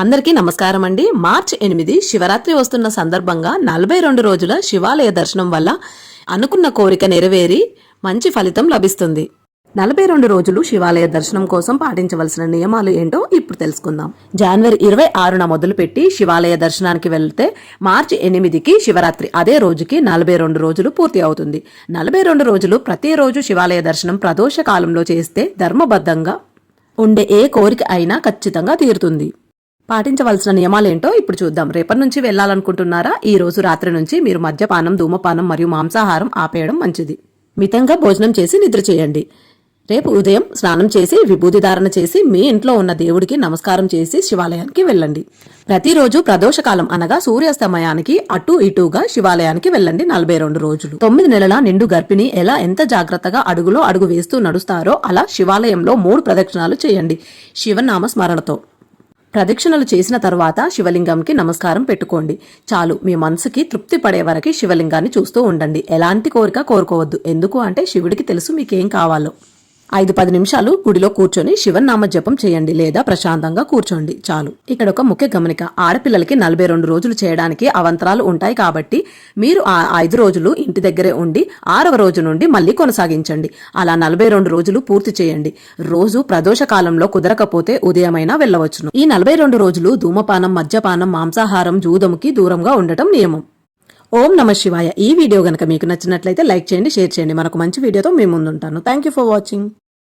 అందరికీ నమస్కారం అండి. మార్చి ఎనిమిది శివరాత్రి వస్తున్న సందర్భంగా నలభై రెండు రోజుల శివాలయ దర్శనం వల్ల అనుకున్న కోరిక నెరవేరి మంచి ఫలితం లభిస్తుంది. నలభై రెండు రోజులు శివాలయ దర్శనం కోసం పాటించవలసిన నియమాలు ఏంటో ఇప్పుడు తెలుసుకుందాం. జనవరి ఇరవై ఆరున మొదలుపెట్టి శివాలయ దర్శనానికి వెళ్తే మార్చి ఎనిమిదికి శివరాత్రి అదే రోజుకి నలభై రెండు రోజులు పూర్తి అవుతుంది. నలభై రెండు రోజులు ప్రతిరోజు శివాలయ దర్శనం ప్రదోష కాలంలో చేస్తే ధర్మబద్ధంగా ఉండే ఏ కోరిక అయినా ఖచ్చితంగా తీరుతుంది. పాటించవలసిన నియమాలేంటో ఇప్పుడు చూద్దాం. రేపటి నుంచి వెళ్ళాలనుకుంటున్నారా? ఈ రోజు రాత్రి నుంచి మీరు మద్యపానం ధూమపానం మరియు మాంసాహారం ఆపేయడం మంచిది. మితంగా భోజనం చేసి నిద్ర చేయండి. రేపు ఉదయం స్నానం చేసి విభూతి ధారణ చేసి మీ ఇంట్లో ఉన్న దేవుడికి నమస్కారం చేసి శివాలయానికి వెళ్ళండి. ప్రతిరోజు ప్రదోషకాలం అనగా సూర్యాస్తమయానికి అటు ఇటుగా శివాలయానికి వెళ్ళండి నలభై రెండు రోజులు. తొమ్మిది నెలల నిండు గర్భిణి ఎలా ఎంత జాగ్రత్తగా అడుగులో అడుగు వేస్తూ నడుస్తారో అలా శివాలయంలో మూడు ప్రదక్షిణాలు చేయండి శివనామ స్మరణతో ప్రదక్షిణలు చేసిన తర్వాత శివలింగంకి నమస్కారం పెట్టుకోండి. చాలు మీ మనసుకి తృప్తి పడే వరకు శివలింగాన్ని చూస్తూ ఉండండి. ఎలాంటి కోరిక కోరుకోవద్దు. ఎందుకు అంటే శివుడికి తెలుసు మీకేం కావాలో. ఐదు పది నిమిషాలు గుడిలో కూర్చొని శివనామ జపం చేయండి లేదా ప్రశాంతంగా కూర్చోండి చాలు. ఇక్కడ ఒక ముఖ్య గమనిక ఆడపిల్లలకి నలభై రెండు రోజులు చేయడానికి అవంతరాలు ఉంటాయి కాబట్టి మీరు ఆ ఐదు రోజులు ఇంటి దగ్గరే ఉండి ఆరవ రోజు నుండి మళ్ళీ కొనసాగించండి. అలా నలభై రెండు రోజులు పూర్తి చేయండి. రోజు ప్రదోష కాలంలో కుదరకపోతే ఉదయమైనా వెళ్ళవచ్చును. ఈ నలభై రెండు రోజులు ధూమపానం మద్యపానం మాంసాహారం జూదముకి దూరంగా ఉండటం నియమం. ఓం నమ శివాయ. ఈ వీడియో గనక మీకు నచ్చినట్లయితే లైక్ చేయండి షేర్ చేయండి. మనకు మంచి వీడియోతో మేము ముందుంటాను. Thank you for watching